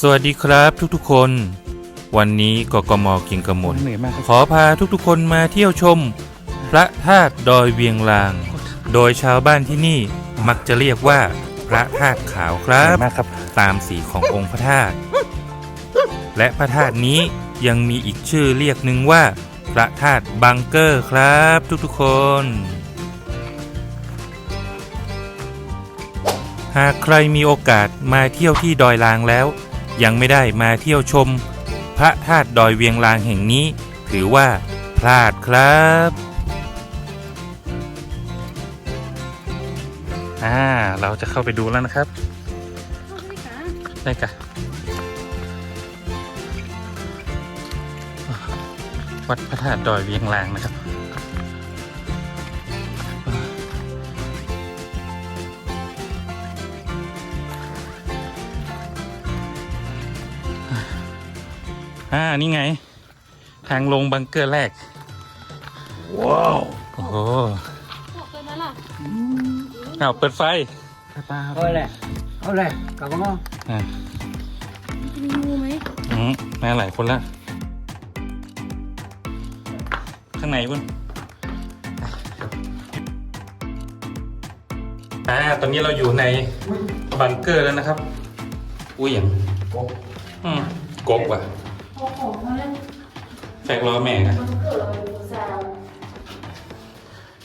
สวัสดีครับทุกๆคน วันนี้กกมกิงกมลเหนื่อยมากครับขอพาทุกๆคนมาเที่ยวชม พระธาตุดอยเวียงลาง โดยชาวบ้านที่นี่มักจะเรียกว่าพระธาตุขาวคเหรันื่บ อยมากครับ ตามสีขององค์พระธาตุ และพระธาตุนี้ยังมีอีกชื่อเรียกหนึ่งว่า พระธาตุบังเกอร์ครับทุกๆคน หากใครมีโอกาสมาเที่ยวที่ดอยลางแล้ว ยังไม่ได้มาเที่ยวชม พระธาตุดอยเวียงลางแห่งนี้ ถือว่าพลาดครับอ่าเราจะเข้าไปดูแล้วนะครับได้กะวัดพระธาตุดอยเวียงลางนะครับ อ่า นี่ไง ทางลงบังเกอร์แรก ว้าว โอ้โหบอกเลยนะล่ะเอาเปิดไฟ thôi nè thôi nè cậu có ngon อ่าจะมีงูไหมอืมมาหลายคนละข้างในพุ่นอ่า ตอนนี้เราอยู่ในบังเกอร์แล้วนะครับ อุ้ยอย่างอืมกบว่ะ พอของมาแล้วแฟกล้อแม่นะ มันเกิดอะไรแซว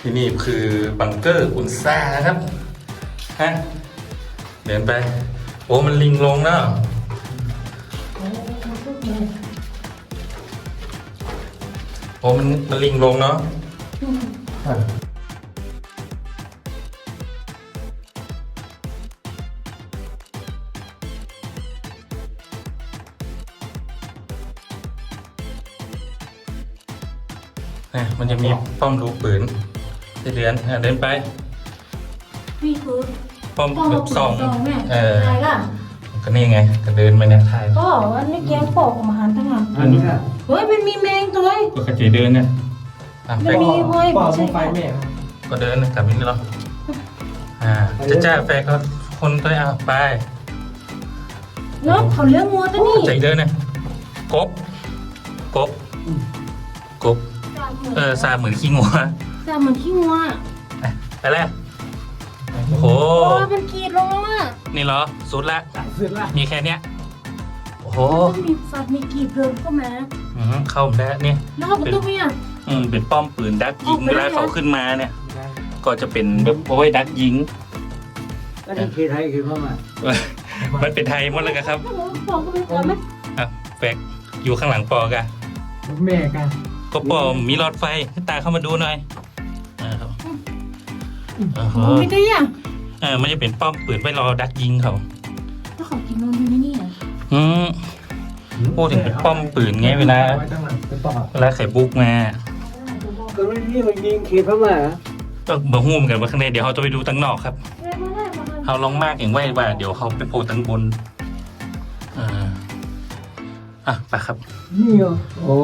ที่นี่คือบังเกอร์อุนซ่านะครับฮะเดินไป โอ้มันลิงลงแล้วโอ้มันมันลิงลงเนาะอ่ะมันจะมีป้อมรูปืนที่เดือนอะเดินไป นี่คือป้อมป้อมแบบสองสองแม่เออตายล่ะก็นี่ไงก็เดินไปเนี่ยถ่ายก็อันนี้แกงปอกมาหันทั้งหลัง anh nhá เฮ้ยมันมีแมงตัวเอ้ยก็ขจีเดินเนี่ยอะมัแฟนกมีเว้ย bỏ ไม่ใช่ không phải mẹ ก็เดินกลับนี่เหรออ่าจะจ้าแฟกเขาคนก็ได้เอาไปเนาะเขาเลี้ยงงัวตัวนี้ใจเดินเนี่ยกบกบก บเออซาเหมือนขี้งัวแต่เหมือนขี้งัวอะไปแล้วโอ้โหโอ้ยมันกรีดลงแล้วอะนี่เหรอสุดละ Duyệt lại มีแค่เนี้ยโอ้โหมันมีสัตว์มีกรีดเดินเข้ามาอืมเข้ามาได้เนี่ยแล้วเขาก็ต้องเนี่ย อืมเป็นป้อมปืนดักยิงออกไปเวลาได้เขาขึ้นมาเนี่ย ก็จะเป็นแบบโอ้ยดักยิง Cái này khi thấy khi không à มันเป็นไทยหมดเลยครับบอกก็ไปก่อนไหมอะแฟกอยู่ข้างหลังปอกะ mẹ cả ก็ ปอมีหลอดไฟให้ตาเข้ามาดูหน่อยอ่าครับโอ้โหไม่ได้อะเออมันจะเป็นป้อมปืนไว้รอดักยิงเขาถ้าเขากินนอนอยู่ในนี่อะอืม พูดถึงเป็นป้อมปืนไงเวลา cái bỏ เวลาไข่บุกมา cái này mình nhìn khi không à ก็บ่ฮู้เหมือนกันว่าข้างในเดี๋ยวเขาจะไปดูตั้งนอกครับเอ้ยมาได้มาได้เขาลองมากอย่างไว้ว่าเดี๋ยวเขาไปโผล่ตั้งบนอ่า อะไปครับ nhiều ồ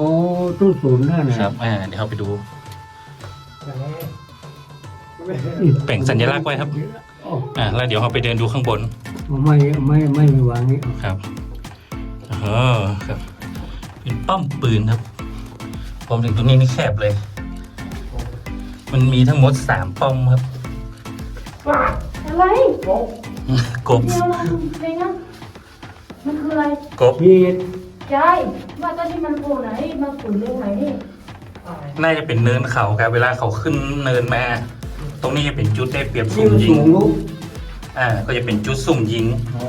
tôi xuống nữa ค này รับอ่าเดี๋ยวเขาไปดู แบ่งสัญลักษณ์ไว้ครับอ่าแล้วเดี๋ยวเขาไปเดินดูข้างบน mày mày mày vàng ấy ครับเออครับ เป็นป้อมปืนครับผมถึงตรงนี้นี่แคบเลย มันมีทั้งหมดสามป้อมครับอะไรกบเดียวมันอะไรนะมันคืออะไรกบ thịt ใช่ว่าตอนที่มันโผล่ไหนมาขุนเรื่องไหนนี่น่าจะเป็นเนินเขาครับ เวลาเขาขึ้นเนินมา ตรงนี้จะเป็นจุดได้เปรียบสุ่ม nhưng ยิง xuống lúc อ่า ก็จะเป็นจุดสุ่มยิง ồ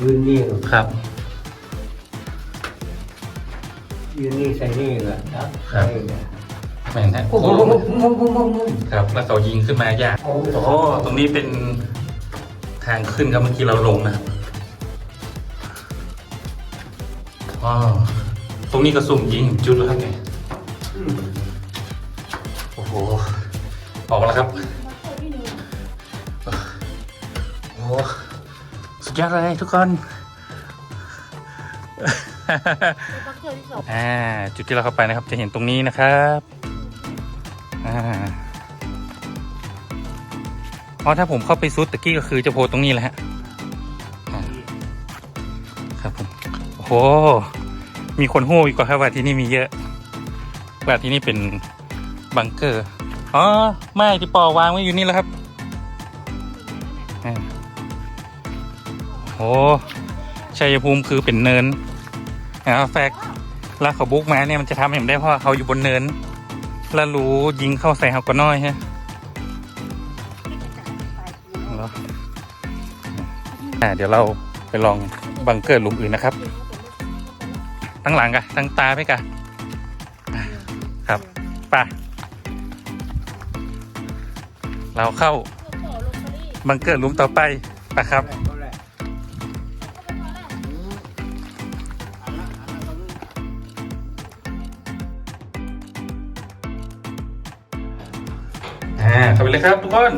đương nhiên ครับ đương nhiên xảy đi rồi đó ครับ. Đây là- แม่นฮะ Ồ, ồ, ồ, ồ, ồ, ồ, ồ. ครับ แล้วเขายิงขึ้นมายาก Ồ, โอ้โหตรงนี้เป็นทางขึ้นครับเมื่อกี้เราลงนะครับ ตรงนี้ก็สุ่มยิงจุดแล้วครับเนี่ยโอ้โห ออกมาแล้วครับ โอ้โหสุดยอดเลยทุกคน อ่า จุดที่เราเข้าไปนะครับ จะเห็นตรงนี้นะครับ อ่าอ๋อถ้าผมเข้าไปซุดตะกี้ก็คือจะโพตรงนี้แหละฮะครับผมโห มีคนหู้อีกกว่าครับว่าที่นี่มีเยอะว่าที่นี่เป็นบังเกอร์อ๋อไม่ที่ปอวางไว้อยู่นี่แล้วครับอ่าโอ้ชัยภูมิคือเป็นเนินนะแฟกต์แล้วเขาบุกมาเนี่ยมันจะทำให้ผมได้เพราะว่าเขาอยู่บนเนิน แล้วรู้ยิงเข้าใส่เขาก็น้อยฮะเหรออ่เดี๋ยวเราไปลองบังเกอร์หลุมอื่นนะครับ ตั้งหลังกะตั้งตาไปกะครับไปเราเข้าบังเกอร์หลุมต่อไปไปครับเอาแหละอ่าเข้าไปเลยครับทุกคน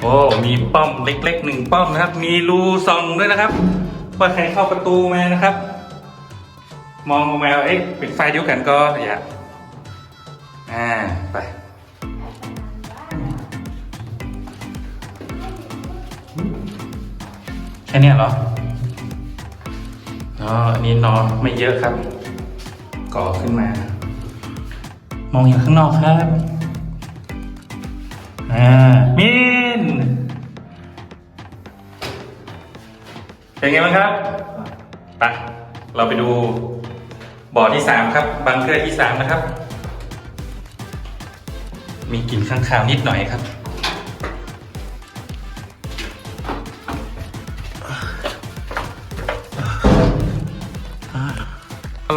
โอ้มีป้อมเล็กๆหนึ่งป้อมนะครับ มีรูส่องด้วยนะครับ ว่าใครเข้าประตูมานะครับ มองออกมาเอ๊ะเป็นไฟเดียวกันก็อย่าอ่าไปแค่นี้เหรออ๋ออันนี้นอนไม่เยอะครับ ก่อขึ้นมา มองอยู่ข้างนอกครับ อ่ามิ เป็นไงบ้างครับไปเราไปดูบ่อที่สามครับ บังเกอร์ที่สามนะครับ มีกลิ่นข้างคาวนิดหน่อยครับ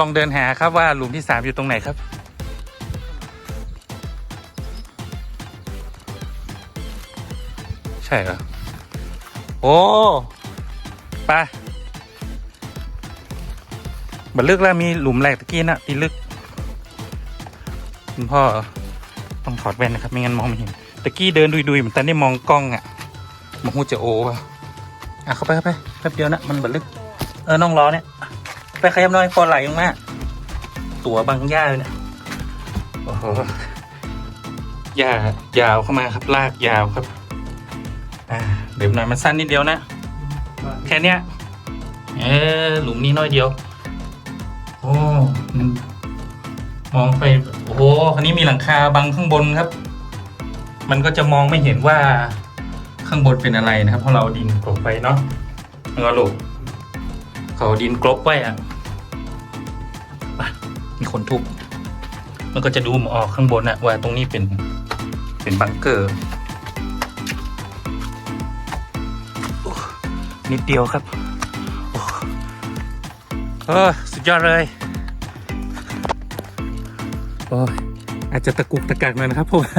ลองเดินหาครับว่าหลุมที่สามอยู่ตรงไหนครับใช่เหรอโอ้ ไปบัดลึกแล้วมีหลุมแหลกตะกี้นะตีลึก คุณพ่อต้องถอดแว่นนะครับ ไม่งั้นมองไม่เห็นตะกี้เดินดุยๆเหมือนตอนได้มองกล้องอะ่ะมองหูจะโอ้ป่ะอะเข้าไปเข้าไปแป๊บเดียวนะมันบัดลึก เออน้องล้อเนี่ย ไปขยับน่อยพอไหลลงมาตัวบางหญ้าเลยเนี่ยโอ้โหหญ้ายาวเข้ามาครับลากยาวครับอ่าเดี๋ยวหน่อยมันสั้นนิดเดียวนะ แค่เนี้ยเออหลุมนี้น้อยเดียว โอ้มันมองไปโอ้โหคันนี้มีหลังคาบังข้างบนครับ มันก็จะมองไม่เห็นว่าข้างบนเป็นอะไรนะครับ เพราะเราดินกลบไปเนาะแล้วก็ลูกเขาดินกลบไว้อะมีคนทุบมันก็จะดูออกข้างบนอะว่าตรงนี้เป็นเป็นบังเกอร์ นิดเดียวครับโอ้เออสุดยอดเลยโอ้ยอาจจะตะกุกตะกักหน่อยนะครับเพราะว่า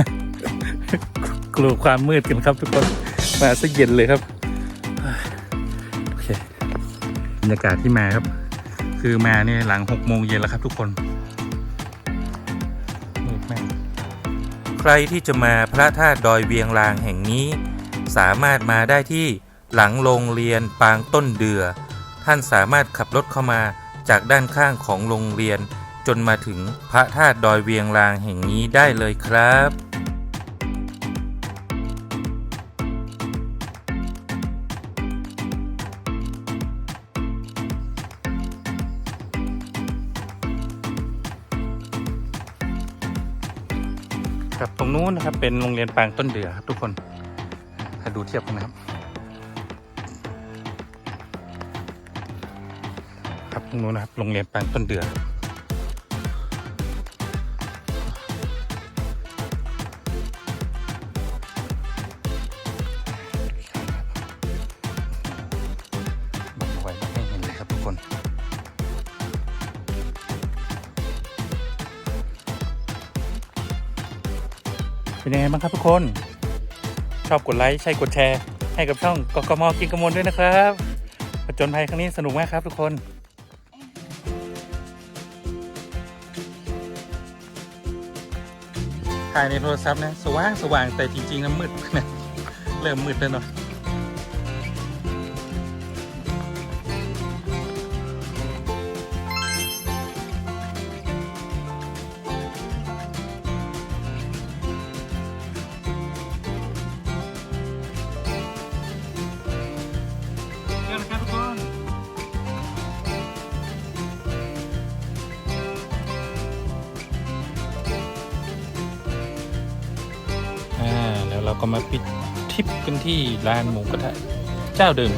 กลัวความมืดกันครับทุกคนมาซะเย็นเลยครับโอเคบรรยากาศที่มาครับ คือมาเนี่ยหลังหกโมงเย็นแล้วครับทุกคนมืดมากใครที่จะมาพระธาตุดอยเวียงลางแห่งนี้ สามารถมาได้ที่ หลังโรงเรียนปางต้นเดือ ท่านสามารถขับรถเข้ามาจากด้านข้างของโรงเรียน จนมาถึงพระธาตุดอยเวียงลางแห่งนี้ได้เลยครับครับตรงนู้นนะครับเป็นโรงเรียนปางต้นเดือครับทุกคนถ้าดูเทียบกันนะครับ ครับตรงนู้นนะครับโรงเรียนแปางต้นเดือบังไว้ไม่ให้เห็นเลยครับทุกคนเป็นยังไงบ้างครับทุกคน ชอบกดไลค์ใช่กดแชร์ ให้กับช่องกกมกินกระมวลด้วยนะครับผจญภัยครั้งนี้สนุกมากครับทุกคน ถ่ายในโทรศัพท์นะ สว่างสว่างแต่จริงๆนะมืดนะเริ่มมืดแล้วเนาะ เราก็มาปิดทริปกันที่ร้านหมูกระทะเจ้าเดิม